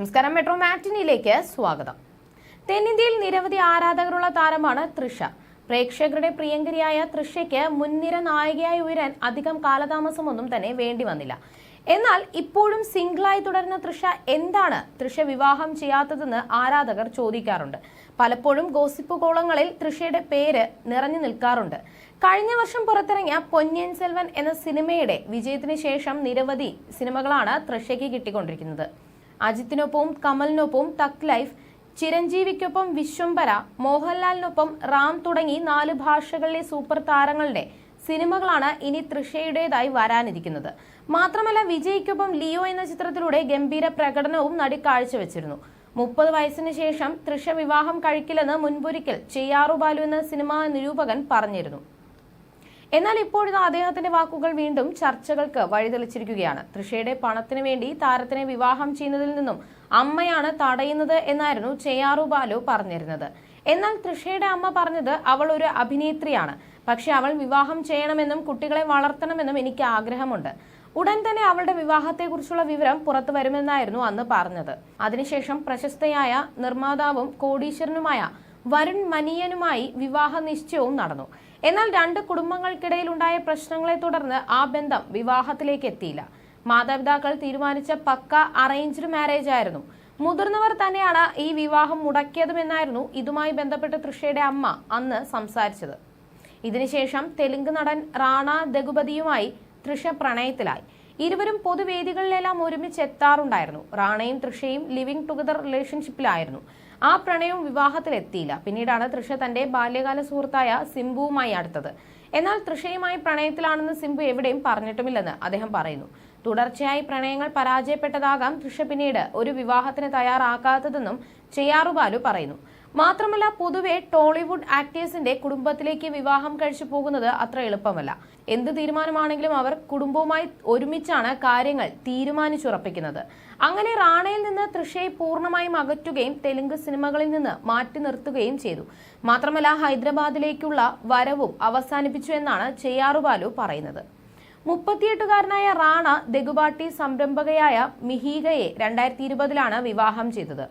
നമസ്കാരം. മെട്രോ മാറ്റിനിയിലേക്ക് സ്വാഗതം. തെന്നിന്ത്യയിൽ നിരവധി ആരാധകരുള്ള താരമാണ് തൃഷ. പ്രേക്ഷകരുടെ പ്രിയങ്കരിയായ തൃഷയ്ക്ക് മുൻനിര നായികയായി ഉയരാൻ അധികം കാലതാമസമൊന്നും തന്നെ വേണ്ടി വന്നില്ല. എന്നാൽ ഇപ്പോഴും സിംഗിളായി തുടരുന്ന തൃഷ എന്താണ് തൃഷ വിവാഹം ചെയ്യാത്തതെന്ന് ആരാധകർ ചോദിക്കാറുണ്ട്. പലപ്പോഴും ഗോസിപ്പ് കോളങ്ങളിൽ തൃഷയുടെ പേര് നിറഞ്ഞു നിൽക്കാറുണ്ട്. കഴിഞ്ഞ വർഷം പുറത്തിറങ്ങിയ പൊന്നിയൻ സെൽവൻ എന്ന സിനിമയുടെ വിജയത്തിന് ശേഷം നിരവധി സിനിമകളാണ് തൃഷയ്ക്ക് കിട്ടിക്കൊണ്ടിരിക്കുന്നത്. അജിത്തിനൊപ്പവും കമലിനൊപ്പവും തക് ലൈഫ്. ചിരഞ്ജീവിക്കൊപ്പം വിശ്വംബര മോഹൻലാലിനൊപ്പം റാം തുടങ്ങി നാല് ഭാഷകളിലെ സൂപ്പർ താരങ്ങളുടെ സിനിമകളാണ് ഇനി തൃഷയുടേതായി വരാനിരിക്കുന്നത്. മാത്രമല്ല വിജയ്ക്കൊപ്പം ലിയോ എന്ന ചിത്രത്തിലൂടെ ഗംഭീര പ്രകടനവും നടി കാഴ്ചവെച്ചിരുന്നു. മുപ്പത് വയസ്സിന് ശേഷം തൃഷ വിവാഹം കഴിക്കില്ലെന്ന് മുൻപൊരിക്കൽ ചെയ്യാറു ബാലു എന്ന സിനിമാ നിരൂപകൻ പറഞ്ഞിരുന്നു. എന്നാൽ ഇപ്പോഴും അദ്ദേഹത്തിന്റെ വാക്കുകൾ വീണ്ടും ചർച്ചകൾക്ക് വഴിതെളിച്ചിരിക്കുകയാണ്. തൃഷയുടെ പണത്തിന് വേണ്ടി താരത്തിനെ വിവാഹം ചെയ്യുന്നതിൽ നിന്നും അമ്മയാണ് തടയുന്നത് എന്നായിരുന്നു ചെയ്യാറു ബാലു പറഞ്ഞിരുന്നത്. എന്നാൽ തൃഷയുടെ അമ്മ പറഞ്ഞത് അവൾ ഒരു അഭിനേത്രിയാണ്. പക്ഷെ അവൾ വിവാഹം ചെയ്യണമെന്നും കുട്ടികളെ വളർത്തണമെന്നും എനിക്ക് ആഗ്രഹമുണ്ട്. ഉടൻ തന്നെ അവളുടെ വിവാഹത്തെക്കുറിച്ചുള്ള വിവരം പുറത്തു വരുമെന്നായിരുന്നു അന്ന് പറഞ്ഞത്. അതിനുശേഷം പ്രശസ്തയായ നിർമ്മാതാവും കോടീശ്വരനുമായ വരുൺ മനിയനുമായി വിവാഹ നിശ്ചയവും നടന്നു. എന്നാൽ രണ്ട് കുടുംബങ്ങൾക്കിടയിൽ ഉണ്ടായ പ്രശ്നങ്ങളെ തുടർന്ന് ആ ബന്ധം വിവാഹത്തിലേക്ക് എത്തിയില്ല. മാതാപിതാക്കൾ തീരുമാനിച്ച പക്ക അറേഞ്ച്ഡ് മാരേജ് ആയിരുന്നു. മുതിർന്നവർ തന്നെയാണ് ഈ വിവാഹം മുടക്കിയതുമെന്നായിരുന്നു ഇതുമായി ബന്ധപ്പെട്ട് തൃഷയുടെ അമ്മ അന്ന് സംസാരിച്ചത്. ഇതിനുശേഷം തെലുങ്ക് നടൻ റാണ ദഗുപതിയുമായി തൃഷ പ്രണയത്തിലായി. ഇരുവരും പൊതുവേദികളിലെല്ലാം ഒരുമിച്ച് എത്താറുണ്ടായിരുന്നു. റാണയും തൃഷയും ലിവിംഗ് ടുഗദർ റിലേഷൻഷിപ്പിലായിരുന്നു. ആ പ്രണയവും വിവാഹത്തിലെത്തിയില്ല. പിന്നീടാണ് തൃഷ തന്റെ ബാല്യകാല സുഹൃത്തായ സിംബുവുമായി അടുത്തത്. എന്നാൽ തൃഷയുമായി പ്രണയത്തിലാണെന്ന് സിംബു എവിടെയും പറഞ്ഞിട്ടുമില്ലെന്ന് അദ്ദേഹം പറയുന്നു. തുടർച്ചയായി പ്രണയങ്ങൾ പരാജയപ്പെട്ടതാകാം തൃഷ പിന്നീട് ഒരു വിവാഹത്തിന് തയ്യാറാക്കാത്തതെന്നും ചെയ്യാറുബാലു പറയുന്നു. മാത്രമല്ല പൊതുവെ ടോളിവുഡ് ആക്ടേഴ്സിന്റെ കുടുംബത്തിലേക്ക് വിവാഹം കഴിച്ചു പോകുന്നത് അത്ര എളുപ്പമല്ല. എന്ത് തീരുമാനമാണെങ്കിലും അവർ കുടുംബവുമായി ഒരുമിച്ചാണ് കാര്യങ്ങൾ തീരുമാനിച്ചുറപ്പിക്കുന്നത്. അങ്ങനെ റാണയിൽ നിന്ന് തൃഷയെ പൂർണമായും അകറ്റുകയും തെലുങ്ക് സിനിമകളിൽ നിന്ന് മാറ്റി നിർത്തുകയും ചെയ്തു. മാത്രമല്ല ഹൈദരാബാദിലേക്കുള്ള വരവും അവസാനിപ്പിച്ചു എന്നാണ് ചെയ്യാറുബാലു പറയുന്നത്. മുപ്പത്തിയെട്ടുകാരനായ റാണ ദഗുബാട്ടി സംരംഭകയായ മിഹീഗയെ രണ്ടായിരത്തി ഇരുപതിലാണ് വിവാഹം ചെയ്തത്.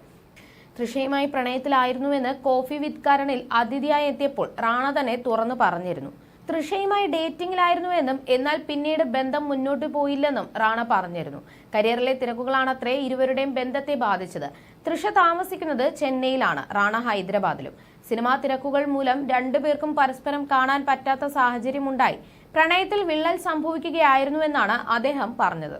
തൃഷയുമായി പ്രണയത്തിലായിരുന്നുവെന്ന് കോഫി വിത്ത് കരണിൽ അതിഥിയായി എത്തിയപ്പോൾ റാണ തന്നെ തുറന്നു പറഞ്ഞിരുന്നു. തൃഷയുമായി ഡേറ്റിംഗിലായിരുന്നുവെന്നും എന്നാൽ പിന്നീട് ബന്ധം മുന്നോട്ട് പോയില്ലെന്നും റാണ പറഞ്ഞിരുന്നു. കരിയറിലെ തിരക്കുകളാണത്രേ ഇരുവരുടെയും ബന്ധത്തെ ബാധിച്ചത്. തൃഷ താമസിക്കുന്നത് ചെന്നൈയിലാണ് റാണ ഹൈദരാബാദിലും. സിനിമാ തിരക്കുകൾ മൂലം രണ്ടുപേർക്കും പരസ്പരം കാണാൻ പറ്റാത്ത സാഹചര്യമുണ്ടായി. പ്രണയത്തിൽ വിള്ളൽ സംഭവിക്കുകയായിരുന്നുവെന്നാണ് അദ്ദേഹം പറഞ്ഞത്.